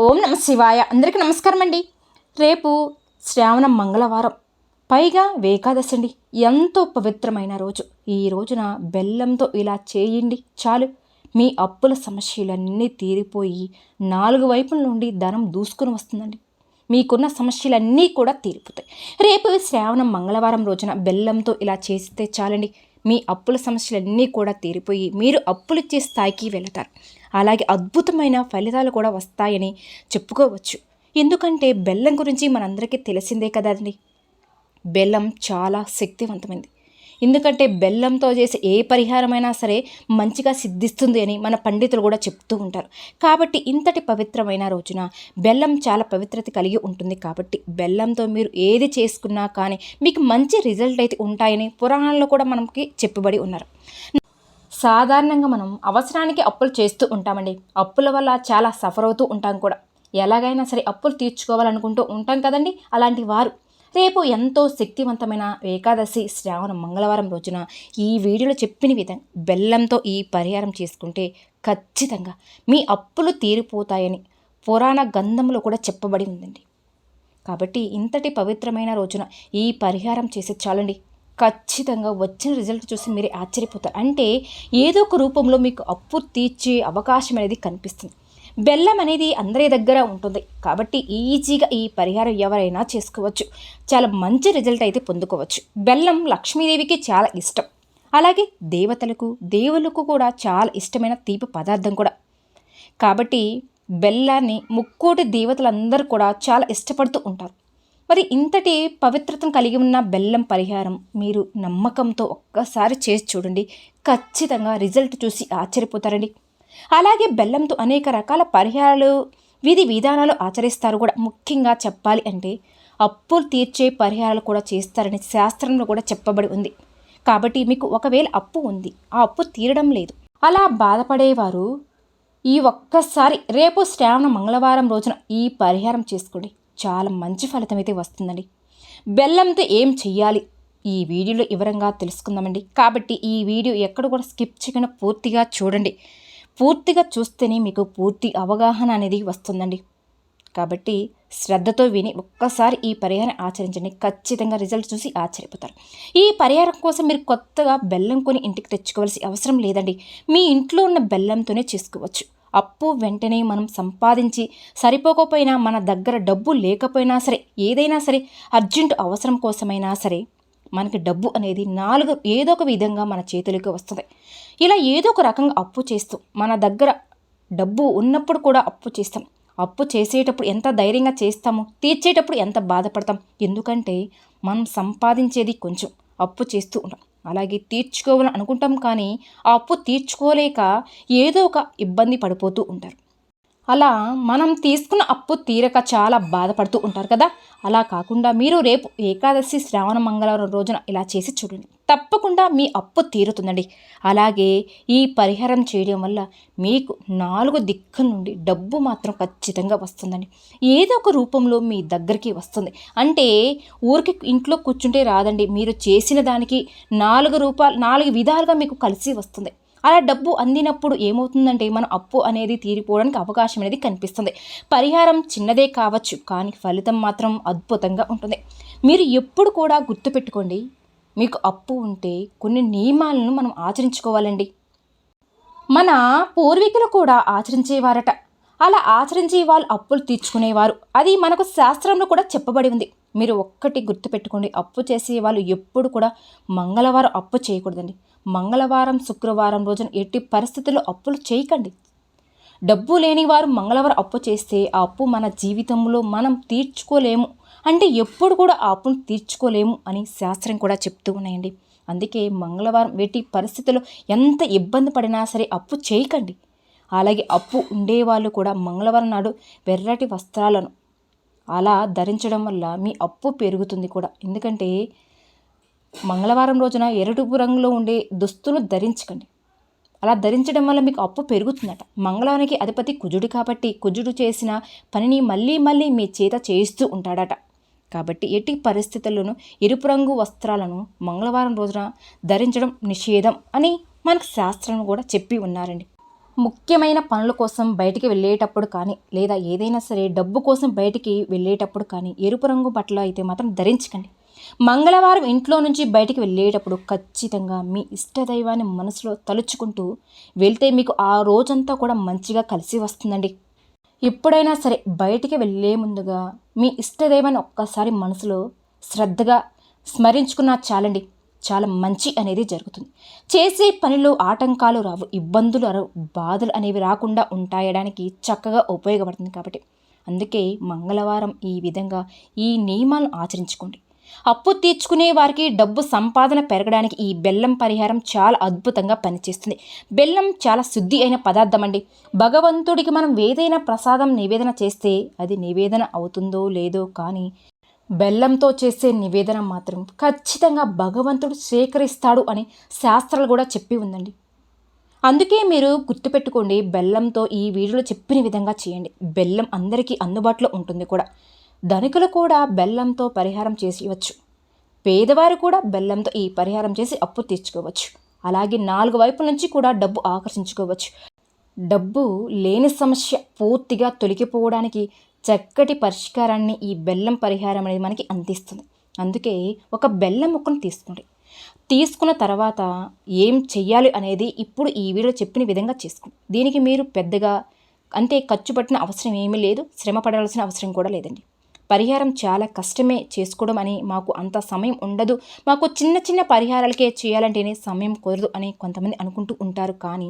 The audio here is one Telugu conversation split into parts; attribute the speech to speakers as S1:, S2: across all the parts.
S1: ఓం నమ శివాయ. అందరికీ నమస్కారం అండి. రేపు శ్రావణ మంగళవారం. పైగా ఏకాదశి అండి ఎంతో పవిత్రమైన రోజు. ఈ రోజున బెల్లంతో ఇలా చేయండి. చాలు. మీ అప్పుల సమస్యలన్నీ తీరిపోయి నాలుగు వైపుల నుండి ధనం దూసుకుని వస్తుందండి. మీకున్న సమస్యలన్నీ కూడా తీరిపోతాయి. రేపు శ్రావణం మంగళవారం రోజున బెల్లంతో ఇలా చేస్తే చాలండి. మీ అప్పుల సమస్యలన్నీ కూడా తీరిపోయి మీరు అప్పులు ఇచ్చే స్థాయికి వెళతారు. అలాగే అద్భుతమైన ఫలితాలు కూడా వస్తాయని చెప్పుకోవచ్చు. ఎందుకంటే బెల్లం గురించి మనందరికీ తెలిసిందే కదండి. బెల్లం చాలా శక్తివంతమైంది. ఎందుకంటే బెల్లంతో చేసే ఏ పరిహారమైనా సరే మంచిగా సిద్ధిస్తుంది అని మన పండితులు కూడా చెప్తూ ఉంటారు. కాబట్టి ఇంతటి పవిత్రమైన రోజున బెల్లం చాలా పవిత్రత కలిగి ఉంటుంది కాబట్టి బెల్లంతో మీరు ఏది చేసుకున్నా కానీ మీకు మంచి రిజల్ట్ అయితే ఉంటాయని పురాణాల్లో కూడా మనకి చెప్పబడి ఉన్నారు. సాధారణంగా మనం అవసరానికి అప్పులు చేస్తూ ఉంటామండి. అప్పుల వల్ల చాలా సఫర్ అవుతూ ఉంటాం కూడా. ఎలాగైనా సరే అప్పులు తీర్చుకోవాలనుకుంటూ ఉంటాం కదండి? అలాంటి వారు రేపు ఎంతో శక్తివంతమైన ఏకాదశి శ్రావణ మంగళవారం రోజున ఈ వీడియోలో చెప్పిన విధంగా బెల్లంతో ఈ పరిహారం చేసుకుంటే ఖచ్చితంగా మీ అప్పులు తీరిపోతాయని పురాణ గంధంలో కూడా చెప్పబడి ఉందండి. కాబట్టి ఇంతటి పవిత్రమైన రోజున ఈ పరిహారం చేసే చాలండి. ఖచ్చితంగా వచ్చిన రిజల్ట్ చూసి మీరే ఆశ్చర్యపోతారు. అంటే ఏదో ఒక రూపంలో మీకు అప్పు తీర్చే అవకాశం అనేది కనిపిస్తుంది. బెల్లం అనేది అందరి దగ్గర ఉంటుంది. కాబట్టి ఈజీగా ఈ పరిహారం ఎవరైనా చేసుకోవచ్చు. చాలా మంచి రిజల్ట్ అయితే పొందుకోవచ్చు. బెల్లం లక్ష్మీదేవికి చాలా ఇష్టం. అలాగే దేవతలకు దేవులకు కూడా చాలా ఇష్టమైన తీపి పదార్థం కూడా. కాబట్టి బెల్లాన్ని ముక్కోటి దేవతలందరూ కూడా చాలా ఇష్టపడుతూ ఉంటారు. మరి ఇంతటి పవిత్రతను కలిగి ఉన్న బెల్లం పరిహారం మీరు నమ్మకంతో ఒక్కసారి చేసి చూడండి. ఖచ్చితంగా రిజల్ట్ చూసి ఆశ్చర్యపోతారండి. అలాగే బెల్లంతో అనేక రకాల పరిహారాలు విధి విధానాలు ఆచరిస్తారు కూడా. ముఖ్యంగా చెప్పాలి అంటే అప్పులు తీర్చే పరిహారాలు కూడా చేస్తారని శాస్త్రంలో కూడా చెప్పబడి ఉంది. కాబట్టి మీకు ఒకవేళ అప్పు ఉంది ఆ అప్పు తీరడం లేదు. అలా బాధపడేవారు ఈ ఒక్కసారి రేపు శ్రావణ మంగళవారం రోజున ఈ పరిహారం చేసుకోండి. చాలా మంచి ఫలితం అయితే వస్తుందండి. బెల్లంతో ఏం చెయ్యాలి? ఈ వీడియోలో వివరంగా తెలుసుకుందామండి. కాబట్టి ఈ వీడియో ఎక్కడ కూడా స్కిప్ చేయకుండా పూర్తిగా చూడండి. పూర్తిగా చూస్తేనే మీకు పూర్తి అవగాహన అనేది వస్తుందండి. కాబట్టి శ్రద్ధతో విని ఒక్కసారి ఈ పరిహారం ఆచరించండి. ఖచ్చితంగా రిజల్ట్ చూసి ఆశ్చర్యపోతారు. ఈ పరిహారం కోసం మీరు కొత్తగా బెల్లం కొని ఇంటికి తెచ్చుకోవాల్సిన అవసరం లేదండి. మీ ఇంట్లో ఉన్న బెల్లంతోనే చేసుకోవచ్చు. అప్పు వెంటనే మనం సంపాదించి సరిపోకపోయినా మన దగ్గర డబ్బు లేకపోయినా సరే ఏదైనా సరే అర్జెంటు అవసరం కోసమైనా సరే మనకి డబ్బు అనేది నాలుగు ఏదో ఒక విధంగా మన చేతులకు వస్తుంది. ఇలా ఏదో ఒక రకంగా అప్పు చేస్తూ మన దగ్గర డబ్బు ఉన్నప్పుడు కూడా అప్పు చేస్తాం. అప్పు చేసేటప్పుడు ఎంత ధైర్యంగా చేస్తామో? తీర్చేటప్పుడు ఎంత బాధపడతాం? ఎందుకంటే మనం సంపాదించేది కొంచెం అప్పు చేస్తూ ఉంటాం అలాగే తీర్చుకోవాలని అనుకుంటాం కానీ ఆ అప్పు తీర్చుకోలేక ఏదో ఒక ఇబ్బంది పడిపోతూ ఉంటారు. అలా మనం తీసుకున్న అప్పు తీరక చాలా బాధపడుతూ ఉంటారు కదా. అలా కాకుండా మీరు రేపు ఏకాదశి శ్రావణ మంగళవారం రోజున ఇలా చేసి చూడండి. తప్పకుండా మీ అప్పు తీరుతుందండి. అలాగే ఈ పరిహారం చేయడం వల్ల మీకు నాలుగు దిక్కుల నుండి డబ్బు మాత్రం ఖచ్చితంగా వస్తుందండి. ఏదో ఒక రూపంలో మీ దగ్గరికి వస్తుంది. అంటే ఊరికి ఇంట్లో కూర్చుంటే రాదండి. మీరు చేసిన దానికి నాలుగు రూపాయలు నాలుగు విధాలుగా మీకు కలిసి వస్తుంది. అలా డబ్బు అందినప్పుడు ఏమవుతుందంటే మన అప్పు అనేది తీరిపోవడానికి అవకాశం అనేది కనిపిస్తుంది. పరిహారం చిన్నదే కావచ్చు కానీ ఫలితం మాత్రం అద్భుతంగా ఉంటుంది. మీరు ఎప్పుడు కూడా గుర్తుపెట్టుకోండి మీకు అప్పు ఉంటే కొన్ని నియమాలను మనం ఆచరించుకోవాలండి. మన పూర్వీకులు కూడా ఆచరించేవారట. అలా ఆచరించి వాళ్ళు అప్పులు తీర్చుకునేవారు. అది మనకు శాస్త్రంలో కూడా చెప్పబడి ఉంది. మీరు ఒక్కటి గుర్తుపెట్టుకోండి. అప్పు చేసే వాళ్ళు ఎప్పుడు కూడా మంగళవారం అప్పు చేయకూడదండి. మంగళవారం శుక్రవారం రోజున ఎట్టి పరిస్థితుల్లో అప్పులు చేయకండి. డబ్బు లేని వారు మంగళవారం అప్పు చేస్తే ఆ అప్పు మన జీవితంలో మనం తీర్చుకోలేము. అంటే ఎప్పుడు కూడా ఆ అప్పును తీర్చుకోలేము అని శాస్త్రం కూడా చెప్తూ ఉన్నాయండి. అందుకే మంగళవారం ఎట్టి పరిస్థితుల్లో ఎంత ఇబ్బంది పడినా సరే అప్పు చేయకండి. అలాగే అప్పు ఉండేవాళ్ళు కూడా మంగళవారం నాడు వెర్రటి వస్త్రాలను అలా ధరించడం వల్ల మీ అప్పు పెరుగుతుంది కూడా. ఎందుకంటే మంగళవారం రోజున ఎరుటుపు రంగులో ఉండే దుస్తులు ధరించకండి. అలా ధరించడం వల్ల మీకు అప్పు పెరుగుతుందట. మంగళవారానికి అధిపతి కుజుడు కాబట్టి కుజుడు చేసిన పనిని మళ్ళీ మళ్ళీ మీ చేత చేయిస్తూ ఉంటాడట. కాబట్టి ఎట్టి పరిస్థితుల్లోనూ ఎరుపు రంగు వస్త్రాలను మంగళవారం రోజున ధరించడం నిషేధం అని మనకు శాస్త్రం కూడా చెప్పి ఉన్నారండి. ముఖ్యమైన పనుల కోసం బయటికి వెళ్ళేటప్పుడు కానీ లేదా ఏదైనా సరే డబ్బు కోసం బయటికి వెళ్ళేటప్పుడు కానీ ఎరుపు రంగు బట్టలు అయితే మాత్రం ధరించకండి. మంగళవారం ఇంట్లో నుంచి బయటికి వెళ్ళేటప్పుడు ఖచ్చితంగా మీ ఇష్టదైవాన్ని మనసులో తలుచుకుంటూ వెళ్తే మీకు ఆ రోజంతా కూడా మంచిగా కలిసి వస్తుందండి. ఎప్పుడైనా సరే బయటికి వెళ్ళే ముందుగా మీ ఇష్టదైవాన్ని ఒక్కసారి మనసులో శ్రద్ధగా స్మరించుకున్నా చాలండి. చాలా మంచి అనేది జరుగుతుంది. చేసే పనిలో ఆటంకాలు రావు ఇబ్బందులు రావు బాధలు అనేవి రాకుండా ఉంటాయడానికి చక్కగా ఉపయోగపడుతుంది కాబట్టి. అందుకే మంగళవారం ఈ విధంగా ఈ నియమాలను ఆచరించుకోండి. అప్పు తీర్చుకునే వారికి డబ్బు సంపాదన పెరగడానికి ఈ బెల్లం పరిహారం చాలా అద్భుతంగా పనిచేస్తుంది. బెల్లం చాలా శుద్ధి అయిన పదార్థం అండి. భగవంతుడికి మనం ఏదైనా ప్రసాదం నివేదన చేస్తే అది నివేదన అవుతుందో లేదో కానీ బెల్లంతో చేసే నివేదన మాత్రం ఖచ్చితంగా భగవంతుడు స్వీకరిస్తాడు అని శాస్త్రాలు కూడా చెప్పి ఉందండి. అందుకే మీరు గుర్తుపెట్టుకోండి బెల్లంతో ఈ వీడియోలో చెప్పిన విధంగా చేయండి. బెల్లం అందరికీ అందుబాటులో ఉంటుంది కూడా. ధనికులు కూడా బెల్లంతో పరిహారం చేసేయవచ్చు పేదవారు కూడా బెల్లంతో ఈ పరిహారం చేసి అప్పు తీర్చుకోవచ్చు. అలాగే నాలుగు వైపుల నుంచి కూడా డబ్బు ఆకర్షించుకోవచ్చు. డబ్బు లేని సమస్య పూర్తిగా తొలగిపోవడానికి చక్కటి పరిష్కారాన్ని ఈ బెల్లం పరిహారం అనేది మనకి అందిస్తుంది. అందుకే ఒక బెల్లం ముక్కను తీసుకోండి తీసుకున్న తర్వాత ఏం చెయ్యాలి అనేది ఇప్పుడు ఈ వీడియో చెప్పిన విధంగా చేసుకోండి. దీనికి మీరు పెద్దగా అంటే ఖర్చు పట్టిన అవసరం ఏమీ లేదు శ్రమ పడాల్సిన అవసరం కూడా లేదండి. పరిహారం చాలా కష్టమే చేసుకోవడం అని మాకు అంత సమయం ఉండదు. మాకు చిన్న చిన్న పరిహారాలకే చేయాలంటేనే సమయం కుదరదు అని కొంతమంది అనుకుంటూ ఉంటారు కానీ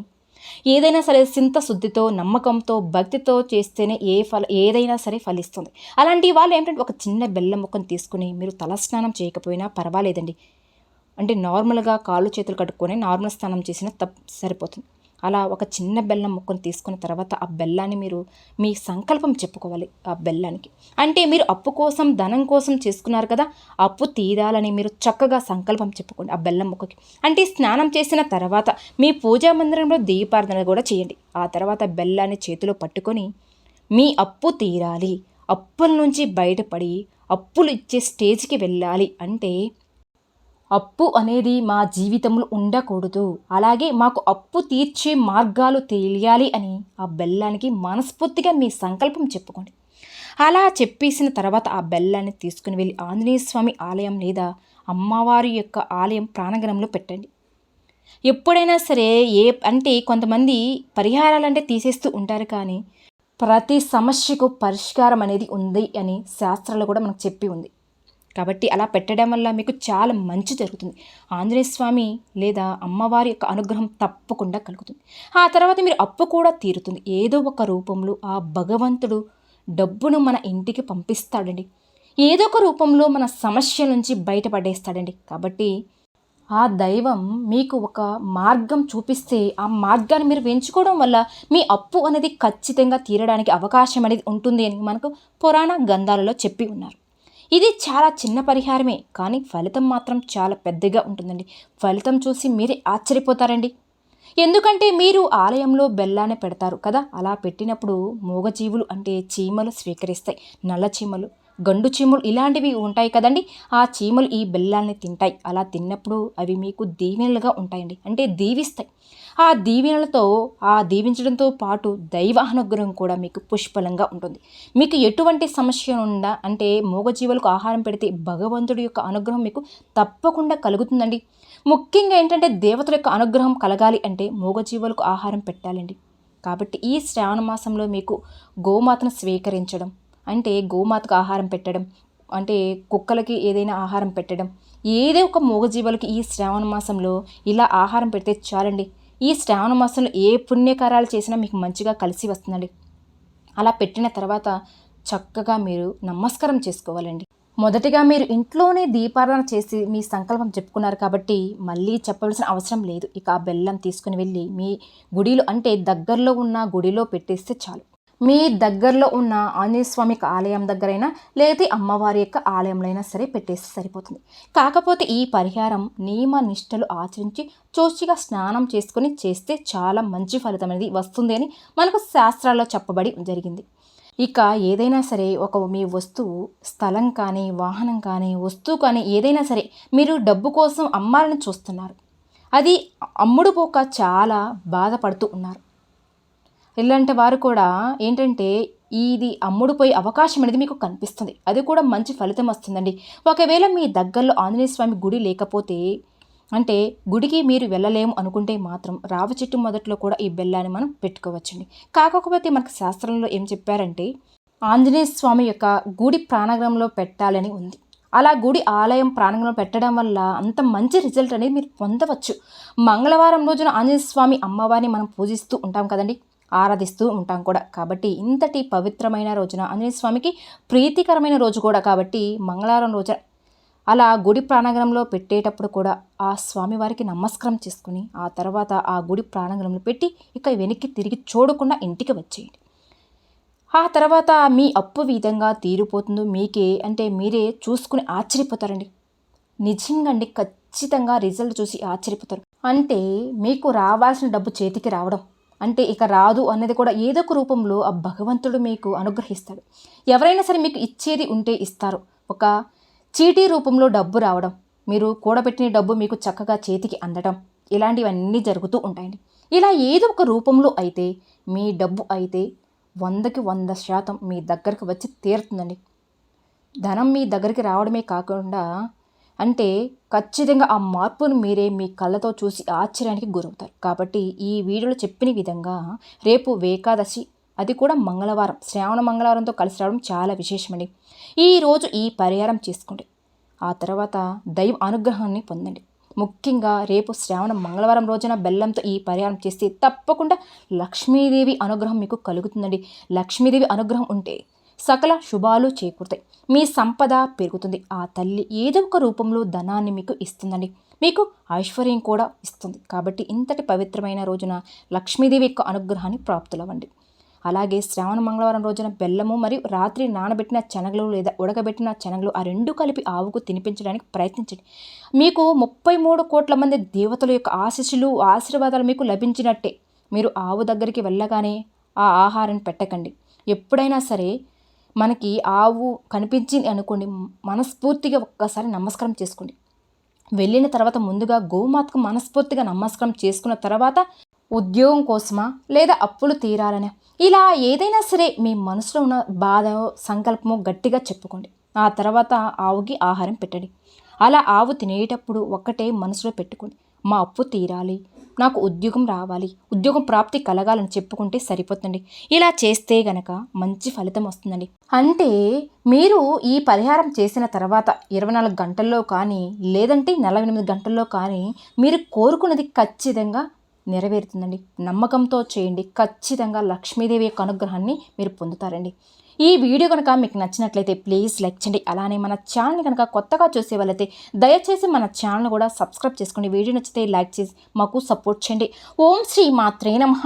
S1: ఏదైనా సరే సింత శుద్ధితో నమ్మకంతో భక్తితో చేస్తేనే ఏ ఫల ఏదైనా సరే ఫలిస్తుంది. అలాంటి వాళ్ళు ఏంటంటే ఒక చిన్న బెల్లం ముక్కను తీసుకుని మీరు తలస్నానం చేయకపోయినా పర్వాలేదండి. అంటే నార్మల్గా కాళ్ళు చేతులు కట్టుకొని నార్మల్ స్నానం చేసినా తప్ సరిపోతుంది. అలా ఒక చిన్న బెల్లం ముక్కను తీసుకున్న తర్వాత ఆ బెల్లాన్ని మీరు మీ సంకల్పం చెప్పుకోవాలి ఆ బెల్లానికి. అంటే మీరు అప్పు కోసం ధనం కోసం చేసుకున్నారు కదా అప్పు తీరాలని మీరు చక్కగా సంకల్పం చెప్పుకోండి ఆ బెల్లం ముక్కకి. అంటే స్నానం చేసిన తర్వాత మీ పూజా మందిరంలో దీపార్థన కూడా చేయండి. ఆ తర్వాత బెల్లాన్ని చేతిలో పట్టుకొని మీ అప్పు తీరాలి. అప్పుల నుంచి బయటపడి అప్పులు ఇచ్చే స్టేజ్కి వెళ్ళాలి. అంటే అప్పు అనేది మా జీవితంలో ఉండకూడదు. అలాగే మాకు అప్పు తీర్చే మార్గాలు తెలియాలి అని ఆ బెల్లానికి మనస్ఫూర్తిగా మీ సంకల్పం చెప్పుకోండి. అలా చెప్పేసిన తర్వాత ఆ బెల్లాన్ని తీసుకుని వెళ్ళి ఆంజనేయ స్వామి ఆలయం లేదా అమ్మవారి యొక్క ఆలయం ప్రాణగణంలో పెట్టండి. ఎప్పుడైనా సరే ఏ అంటే కొంతమంది పరిహారాలంటే తీసేస్తూ ఉంటారు కానీ ప్రతి సమస్యకు పరిష్కారం అనేది ఉంది అని శాస్త్రాలు కూడా మనకు చెప్పి ఉంది. కాబట్టి అలా పెట్టడం వల్ల మీకు చాలా మంచి జరుగుతుంది. ఆంజనేయ స్వామి లేదా అమ్మవారి యొక్క అనుగ్రహం తప్పకుండా కలుగుతుంది. ఆ తర్వాత మీరు అప్పు కూడా తీరుతుంది. ఏదో ఒక రూపంలో ఆ భగవంతుడు డబ్బును మన ఇంటికి పంపిస్తాడండి. ఏదో ఒక రూపంలో మన సమస్య నుంచి బయటపడేస్తాడండి. కాబట్టి ఆ దైవం మీకు ఒక మార్గం చూపిస్తే ఆ మార్గాన్ని మీరు పెంచుకోవడం వల్ల మీ అప్పు అనేది ఖచ్చితంగా తీరడానికి అవకాశం అనేది ఉంటుంది అని మనకు పురాణ గ్రంథాలలో చెప్పి ఉన్నారు. ఇది చాలా చిన్న పరిహారమే కానీ ఫలితం మాత్రం చాలా పెద్దగా ఉంటుందండి. ఫలితం చూసి మీరే ఆశ్చర్యపోతారండి. ఎందుకంటే మీరు ఆలయంలో బెల్లాన్ని పెడతారు కదా అలా పెట్టినప్పుడు మూగజీవులు అంటే చీమలు స్వీకరిస్తాయి. నల్ల చీమలు గండు చీమలు ఇలాంటివి ఉంటాయి కదండి. ఆ చీమలు ఈ బెల్లాన్ని తింటాయి. అలా తిన్నప్పుడు అవి మీకు దీవెనలుగా ఉంటాయండి. అంటే దీవిస్తాయి. ఆ దీవెనలతో ఆ దీవించడంతో పాటు దైవ అనుగ్రహం కూడా మీకు పుష్పలంగా ఉంటుంది. మీకు ఎటువంటి సమస్య ఉందా అంటే మూగజీవులకు ఆహారం పెడితే భగవంతుడి యొక్క అనుగ్రహం మీకు తప్పకుండా కలుగుతుందండి. ముఖ్యంగా ఏంటంటే దేవతల యొక్క అనుగ్రహం కలగాలి అంటే మూగజీవులకు ఆహారం పెట్టాలండి. కాబట్టి ఈ శ్రావణ మాసంలో మీకు గోమాతను స్వీకరించడం అంటే గోమాతకు ఆహారం పెట్టడం అంటే కుక్కలకి ఏదైనా ఆహారం పెట్టడం ఏదో ఒక మూగజీవులకి ఈ శ్రావణ మాసంలో ఇలా ఆహారం పెడితే చాలండి. ఈ శ్రావణ మాసంలో ఏ పుణ్యకారాలు చేసినా మీకు మంచిగా కలిసి వస్తుందండి. అలా పెట్టిన తర్వాత చక్కగా మీరు నమస్కారం చేసుకోవాలండి. మొదటిగా మీరు ఇంట్లోనే దీపారాధన చేసి మీ సంకల్పం చెప్పుకున్నారు కాబట్టి మళ్ళీ చెప్పవలసిన అవసరం లేదు. ఇక ఆ బెల్లం తీసుకుని వెళ్ళి మీ గుడిలో అంటే దగ్గరలో ఉన్న గుడిలో పెట్టేస్తే చాలు. మీ దగ్గరలో ఉన్న ఆంజనేయ స్వామి ఆలయం దగ్గరైనా లేదా అమ్మవారి యొక్క ఆలయంలో అయినా సరే పెట్టేస్తే సరిపోతుంది. కాకపోతే ఈ పరిహారం నియమ నిష్టలు ఆచరించి చోచిగా స్నానం చేసుకుని చేస్తే చాలా మంచి ఫలితం అనేది వస్తుంది అని మనకు శాస్త్రాల్లో చెప్పబడి జరిగింది. ఇక ఏదైనా సరే ఒక మీ వస్తువు స్థలం కానీ వాహనం కానీ వస్తువు కానీ ఏదైనా సరే మీరు డబ్బు కోసం అమ్మాలని చూస్తున్నారు. అది అమ్ముడు పోక చాలా బాధపడుతూ ఉన్నారు. ఇలాంటి వారు కూడా ఏంటంటే ఇది అమ్ముడుపోయే అవకాశం అనేది మీకు కనిపిస్తుంది. అది కూడా మంచి ఫలితం వస్తుందండి. ఒకవేళ మీ దగ్గరలో ఆంజనేయ స్వామి గుడి లేకపోతే అంటే గుడికి మీరు వెళ్ళలేము అనుకుంటే మాత్రం రావి చెట్టు మొదట్లో కూడా ఈ బెల్లాన్ని మనం పెట్టుకోవచ్చండి. కాకపోతే మనకు శాస్త్రంలో ఏం చెప్పారంటే ఆంజనేయ స్వామి యొక్క గుడి ప్రాణగంలో పెట్టాలని ఉంది. అలా గుడి ఆలయం ప్రాణంలో పెట్టడం వల్ల అంత మంచి రిజల్ట్ అనేది మీరు పొందవచ్చు. మంగళవారం రోజున ఆంజనేయ స్వామి అమ్మవారిని మనం పూజిస్తూ ఉంటాం కదండి. ఆరాధిస్తూ ఉంటాం కూడా. కాబట్టి ఇంతటి పవిత్రమైన రోజున ఆంజనేయ స్వామికి ప్రీతికరమైన రోజు కూడా కాబట్టి మంగళవారం రోజున అలా గుడి ప్రాణగణంలో పెట్టేటప్పుడు కూడా ఆ స్వామివారికి నమస్కారం చేసుకుని ఆ తర్వాత ఆ గుడి ప్రాణగణంలో పెట్టి ఇక వెనక్కి తిరిగి చూడకుండా ఇంటికి వచ్చేయండి. ఆ తర్వాత మీ అప్పు విధంగా తీరిపోతుందో మీకే అంటే మీరే చూసుకుని ఆశ్చర్యపోతారండి. నిజంగా అండి ఖచ్చితంగా రిజల్ట్ చూసి ఆశ్చర్యపోతారు. అంటే మీకు రావాల్సిన డబ్బు చేతికి రావడం. అంటే ఇక రాదు అన్నది కూడా ఏదో ఒక రూపంలో ఆ భగవంతుడు మీకు అనుగ్రహిస్తాడు. ఎవరైనా సరే మీకు ఇచ్చేది ఉంటే ఇస్తారు. ఒక చీటీ రూపంలో డబ్బు రావడం మీరు కూడబెట్టిన డబ్బు మీకు చక్కగా చేతికి అందడం ఇలాంటివన్నీ జరుగుతూ ఉంటాయండి. ఇలా ఏదో ఒక రూపంలో అయితే మీ డబ్బు అయితే వందకి వంద శాతం మీ దగ్గరకు వచ్చి తీరుతుందండి. ధనం మీ దగ్గరికి రావడమే కాకుండా అంటే ఖచ్చితంగా ఆ మార్పును మీరే మీ కళ్ళతో చూసి ఆశ్చర్యానికి గురవుతారు. కాబట్టి ఈ వీడియోలో చెప్పిన విధంగా రేపు ఏకాదశి అది కూడా మంగళవారం శ్రావణ మంగళవారంతో కలిసి రావడం చాలా విశేషమండి. ఈరోజు ఈ పరిహారం చేసుకోండి. ఆ తర్వాత దైవ అనుగ్రహాన్ని పొందండి. ముఖ్యంగా రేపు శ్రావణ మంగళవారం రోజున బెల్లంతో ఈ పరిహారం చేస్తే తప్పకుండా లక్ష్మీదేవి అనుగ్రహం మీకు కలుగుతుందండి. లక్ష్మీదేవి అనుగ్రహం ఉంటే సకల శుభాలు చేకూరుతాయి. మీ సంపద పెరుగుతుంది. ఆ తల్లి ఏదో ఒక రూపంలో ధనాన్ని మీకు ఇస్తుందండి. మీకు ఐశ్వర్యం కూడా ఇస్తుంది. కాబట్టి ఇంతటి పవిత్రమైన రోజున లక్ష్మీదేవి యొక్క అనుగ్రహాన్ని ప్రాప్తులవ్వండి. అలాగే శ్రావణ మంగళవారం రోజున బెల్లము మరియు రాత్రి నానబెట్టిన శనగలు లేదా ఉడకబెట్టిన శనగలు ఆ రెండు కలిపి ఆవుకు తినిపించడానికి ప్రయత్నించండి. మీకు ముప్పై మూడు కోట్ల మంది దేవతల యొక్క ఆశీస్సులు ఆశీర్వాదాలు మీకు లభించినట్టే. మీరు ఆవు దగ్గరికి వెళ్ళగానే ఆ ఆహారాన్ని పెట్టకండి. ఎప్పుడైనా సరే మనకి ఆవు కనిపించింది అనుకోండి మనస్ఫూర్తిగా ఒక్కసారి నమస్కారం చేసుకోండి. వెళ్ళిన తర్వాత ముందుగా గోమాతకు మనస్ఫూర్తిగా నమస్కారం చేసుకున్న తర్వాత ఉద్యోగం కోసమా లేదా అప్పులు తీరాలనే? ఇలా ఏదైనా సరే మీ మనసులో ఉన్న బాధ సంకల్పము గట్టిగా చెప్పుకోండి. ఆ తర్వాత ఆవుకి ఆహారం పెట్టండి. అలా ఆవు తినేటప్పుడు ఒక్కటే మనసులో పెట్టుకోండి. మా అప్పు తీరాలి. నాకు ఉద్యోగం రావాలి ఉద్యోగం ప్రాప్తి కలగాలని చెప్పుకుంటే సరిపోతుంది ఇలా చేస్తే గనక మంచి ఫలితం వస్తుందండి. అంటే మీరు ఈ పరిహారం చేసిన తర్వాత ఇరవై నాలుగు గంటల్లో కానీ లేదంటే నలభై ఎనిమిది గంటల్లో కానీ మీరు కోరుకున్నది ఖచ్చితంగా నెరవేరుతుందండి. నమ్మకంతో చేయండి. ఖచ్చితంగా లక్ష్మీదేవి యొక్క అనుగ్రహాన్ని మీరు పొందుతారండి. ఈ వీడియో కనుక మీకు నచ్చినట్లయితే ప్లీజ్ లైక్ చేయండి. అలానే మన ఛానల్ని కనుక కొత్తగా చూసే వాళ్ళైతే దయచేసి మన ఛానల్ కూడా సబ్స్క్రైబ్ చేసుకోండి వీడియో నచ్చితే లైక్ చేసి మాకు సపోర్ట్ చేయండి. ఓం శ్రీ మాత్రే నమః.